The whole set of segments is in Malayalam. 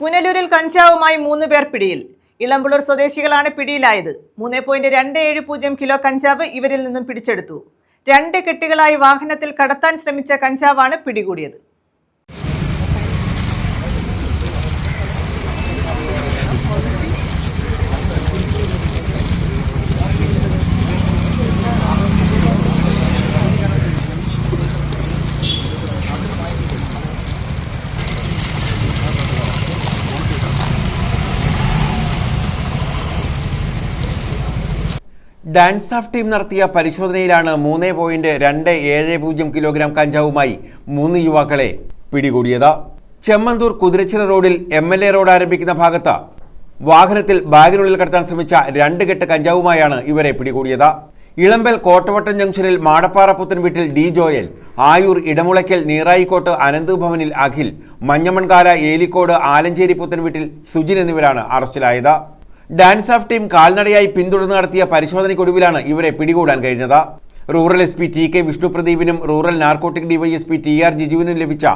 പുനലൂരിൽ കഞ്ചാവുമായി മൂന്ന് പേർ പിടിയിൽ. ഇളമ്പുള്ളൂർ സ്വദേശികളാണ് പിടിയിലായത്. മൂന്ന് പോയിന്റ് രണ്ട് ഏഴ് പൂജ്യം കിലോ കഞ്ചാവ് ഇവരിൽ നിന്നും പിടിച്ചെടുത്തു. രണ്ട് കെട്ടുകളായി വാഹനത്തിൽ കടത്താൻ ശ്രമിച്ച കഞ്ചാവാണ് പിടികൂടിയത്. ഡാൻസ് ഓഫ് ടീം നടത്തിയ പരിശോധനയിലാണ് മൂന്ന് പോയിന്റ് രണ്ട് ഏഴ് പൂജ്യം കിലോഗ്രാം കഞ്ചാവുമായി മൂന്ന് യുവാക്കളെ പിടികൂടിയത്. ചെമ്മന്തൂർ കുതിരച്ചിറ റോഡിൽ എം എൽ എ റോഡ് ആരംഭിക്കുന്ന ഭാഗത്ത് വാഹനത്തിൽ ബാഗിനുള്ളിൽ കടത്താൻ ശ്രമിച്ച രണ്ട് കെട്ട് കഞ്ചാവുമായാണ് ഇവരെ പിടികൂടിയത്. ഇളമ്പൽ കോട്ടവട്ടം ജംഗ്ഷനിൽ മാടപ്പാറ പുത്തൻ വീട്ടിൽ ഡി ജോയൽ ആയൂർ ഇടമുളയ്ക്കൽ നീറായിക്കോട്ട് അനന്ത് ഭവനിൽ അഖിൽ മഞ്ഞമൺകാല ഏലിക്കോട് ആലഞ്ചേരി പുത്തൻ വീട്ടിൽ സുജിൻ എന്നിവരാണ് അറസ്റ്റിലായത്. ഡാൻസ് ഓഫ് ടീം കാൽനടയായി പിന്തുടർന്ന് നടത്തിയ പരിശോധനയ്ക്കൊടുവിലാണ് ഇവരെ പിടികൂടാൻ കഴിഞ്ഞത്. Rural S P T K വിഷ്ണുപ്രദീപിനും rural narcotic DYSP T R ജിജുവിനും ലഭിച്ച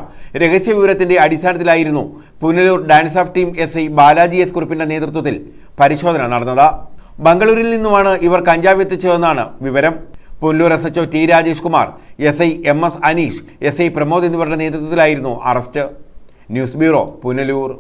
രഹസ്യവിവരത്തിന്റെ അടിസ്ഥാനത്തിലായിരുന്നു Punalur DANSAF team S I Balaji S കുറിപ്പിന്റെ നേതൃത്വത്തിൽ പരിശോധന നടന്നത്. ബംഗളൂരിൽ നിന്നുമാണ് ഇവർ കഞ്ചാവ് എത്തിച്ചതെന്നാണ് വിവരം. Punalur S H O T Rajesh Kumar S I M S Aneesh S I Pramod എന്നിവരുടെ നേതൃത്വത്തിലായിരുന്നു അറസ്റ്റ്. News bureau Punalur.